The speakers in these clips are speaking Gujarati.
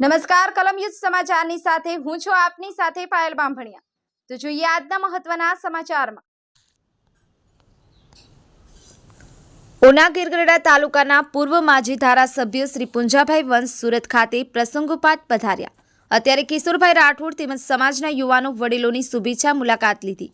નમસ્કાર કલમયુદ્ધ સમાચારની સાથે હું છું આપની સાથે પાયલ બાંભણિયા. તો જોઈએ આજના મહત્વના સમાચારમાં. ઉના ગીરગઢડા તાલુકાના પૂર્વ માજી ધારાસભ્ય શ્રી પુંજાભાઈ વંશ સુરત ખાતે પ્રસંગોપાત પધાર્યા. અત્યારે કિશોરભાઈ રાઠોડ તેમજ સમાજના યુવાનો વડીલોની શુભેચ્છા મુલાકાત લીધી.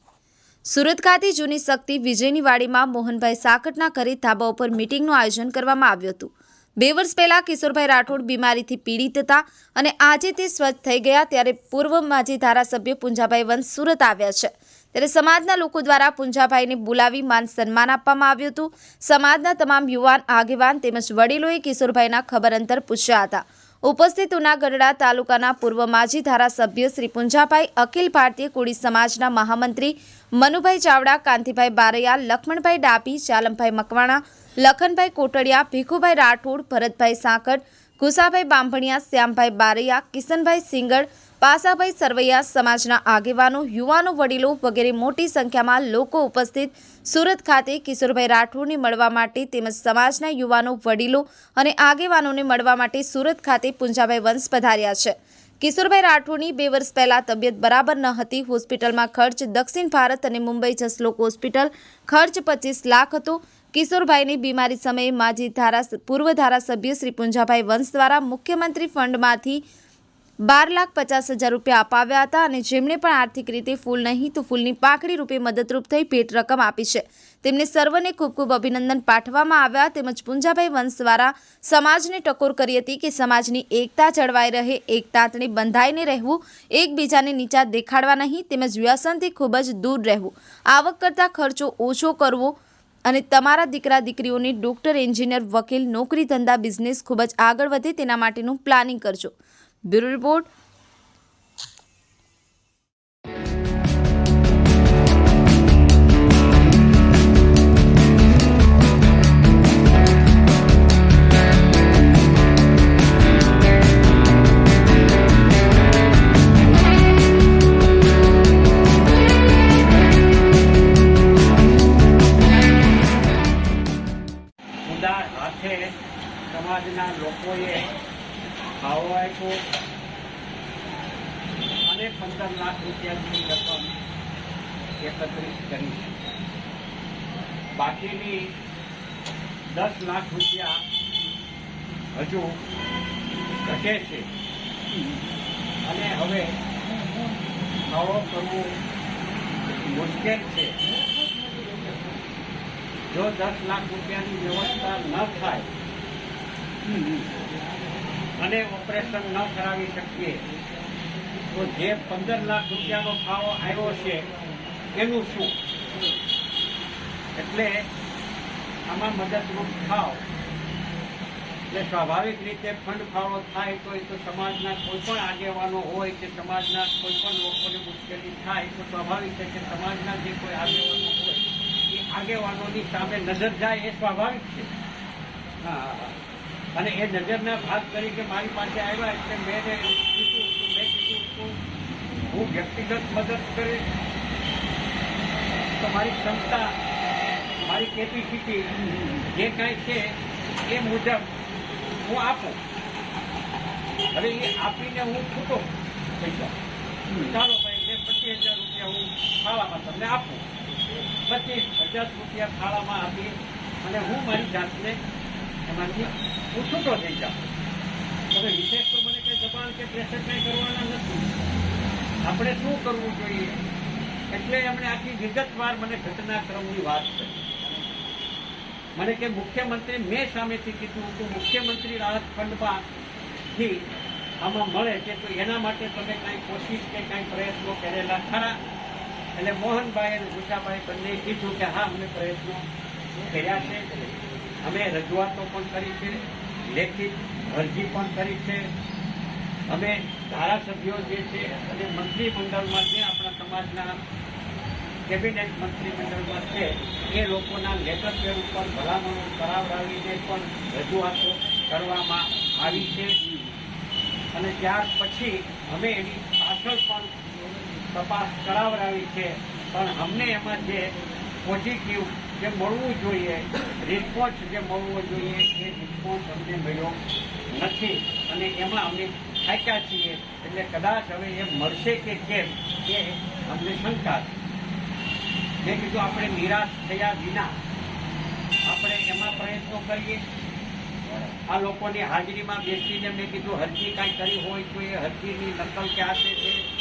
સુરત ખાતે જૂની શક્તિ વિજયની વાડીમાં મોહનભાઈ સાકટના ઘરે ધાબા ઉપર મિટિંગનું આયોજન કરવામાં આવ્યું હતું. બે વર્ષ પહેલા કિશોરભાઈ રાઠોડ બીમારીથી પીડિત હતા અને આજે તે સ્વસ્થ થઈ ગયા ત્યારે પૂર્વ માજી ધારાસભ્ય પુંજાભાઈ વંશ સુરત આવ્યા છે. ત્યારે સમાજના લોકો દ્વારા પુંજાભાઈને બોલાવી માન સન્માન આપવામાં આવ્યું હતું. સમાજના તમામ યુવાન આગેવાન તેમજ વડીલોએ કિશોરભાઈના ખબર અંતર પૂછ્યા હતા. ઉપસ્થિત ઉનાગઢડા તાલુકાના પૂર્વ માજી ધારાસભ્ય શ્રી પુંજાભાઈ અખિલ ભારતીય કોળી સમાજના મહામંત્રી મનુભાઈ ચાવડા, કાંતિભાઈ બારૈયા લક્ષ્મણભાઈ ડાબી ચાલમભાઈ મકવાણા, લખનભાઈ કોટડિયા, ભીખુભાઈ રાઠોડ, ભરતભાઈ સાંકડ કુસાભાઈ બાંભણિયા, શ્યામભાઈ બારૈયા, કિશનભાઈ સિંગડ પાસાભાઈ સરવૈયા સમાજના આગેવાનો, યુવાનો, વડીલો વગેરે મોટી સંખ્યામાં લોકો ઉપસ્થિત. સુરત ખાતે કિશોરભાઈ રાઠોડને મળવા માટે તેમજ સમાજના યુવાનો, વડીલો અને આગેવાનોને મળવા માટે સુરત ખાતે પુંજાભાઈ વંશ પધાર્યા છે. કિશોરભાઈ રાઠોડની બે વર્ષ પહેલાં તબિયત બરાબર ન હતી. હોસ્પિટલમાં ખર્ચ દક્ષિણ ભારત અને મુંબઈ જસલોક હોસ્પિટલ ખર્ચ પચીસ લાખ હતો. કિશોરભાઈની બીમારી સમયે માજી ધારા પૂર્વ ધારાસભ્ય શ્રી પુંજાભાઈ વંશ દ્વારા મુખ્યમંત્રી ફંડમાંથી બાર લાખ પચાસ હજાર રૂપિયા અપાવ્યા હતા અને જેમણે પણ આર્થિક રીતે ફૂલ નહીં તો ફૂલની પાકડી રૂપે મદદરૂપ થઈ ભેટ રકમ આપી છે. તેમને સર્વને ખૂબ ખૂબ અભિનંદન પાઠવવામાં આવ્યા તેમજ પુંજાભાઈ વંશ દ્વારા સમાજને ટકોર કરી હતી કે સમાજની એકતા જળવાઈ રહે એક તાંતણે બંધાઈને રહેવું, એકબીજાને નીચા દેખાડવા નહીં તેમજ વ્યસનથી ખૂબ જ દૂર રહેવું. આવક કરતાં ખર્ચો ઓછો કરવો અને તમારા દીકરા દીકરીઓને ડોક્ટર, એન્જિનિયર, વકીલ, નોકરી ધંધા, બિઝનેસ ખૂબ જ આગળ વધે તેના માટેનું પ્લાનિંગ કરજો. બ્યુરો રિપોર્ટ સમાજના લોકોએ ફાળો આપ્યો અને પંદર લાખ રૂપિયાની રકમ એકત્રિત કરી બાકીની દસ લાખ રૂપિયા હજુ ઘટે છે. અને હવે નવો કરવો મુશ્કેલ છે. જો દસ લાખ રૂપિયાની વ્યવસ્થા ન થાય અને ઓપરેશન ન કરાવી શકીએ. તો જે પંદર લાખ રૂપિયાનો ફાળો આવ્યો છે, એનું શું? એટલે આમાં મદદરૂપ થાવ એટલે સ્વાભાવિક રીતે ફંડ ફાળો થાય તો એ તો સમાજના કોઈ પણ આગેવાનો હોય કે સમાજના કોઈ પણ લોકોને મુશ્કેલી થાય તો સ્વાભાવિક છે કે સમાજના જે કોઈ આગેવાનો હોય, એ આગેવાનોની સામે નજર જાય એ સ્વાભાવિક છે. હા. અને એ નજરના ભાગ તરીકે મારી પાસે આવ્યા એટલે મેં એને કીધું મેં કીધું હું વ્યક્તિગત મદદ કરીશ. તો મારી ક્ષમતા મારી કેપેસિટી જે કાંઈ છે એ મુજબ હું આપું. હવે એ આપીને હું છૂટો પૈસા ચાલો ભાઈ મેં પચીસ હજાર રૂપિયા હું ખાવામાં તમને આપું. પચીસ હજાર રૂપિયા ખાવામાં આપી અને હું મારી જાતને એમાંથી હું છૂટો થઈ જાઉં હવે વિશેષ તો મને કંઈ દબાણ કે પ્રેશર કંઈ કરવાના નથી. આપણે શું કરવું જોઈએ? એટલે એમણે આખી વિગતવાર મને ઘટનાક્રમની વાત કરી. મને કે મુખ્યમંત્રી મેં સામેથી કીધું કે મુખ્યમંત્રી રાહત ફંડમાંથી આમાં મળે છે તો એના માટે તમે કાંઈ કોશિશ કે કાંઈ પ્રયત્નો કરેલા ખરા? એટલે મોહનભાઈ અને ગુસાભાઈ બંને કીધું કે હા, અમે પ્રયત્નો કર્યા છે. અમે રજૂઆતો પણ કરી છે, લેખિત અરજી પણ કરી છે. અમે ધારાસભ્યો જે છે અને મંત્રીમંડળમાં જે આપણા સમાજના કેબિનેટ મંત્રીમંડળમાં છે, એ લોકોના લેખકવેર ઉપર ભલામણો કરાવડાવીને પણ રજૂઆતો કરવામાં આવી છે. અને ત્યાર પછી અમે એની પાછળ પણ તપાસ કરાવડાવી છે. પણ અમને એમાં જે પોઝિટિવ જે મળવું જોઈએ રિસ્પોન્સ જે મળવો જોઈએ, એ રિસ્પોન્સ અમને મળ્યો નથી. અને એમાં અમે થાક્યા છીએ. એટલે કદાચ હવે એ મળશે કે કેમ, એ અમને શંકા છે. મેં કીધું આપણે નિરાશ થયા વિના આપણે એમાં પ્રયત્નો કરીએ. આ લોકોની હાજરીમાં બેસીને મેં કીધું, હરજી કાંઈ કરી હોય તો એ હરજીની નકલ ક્યાં છે?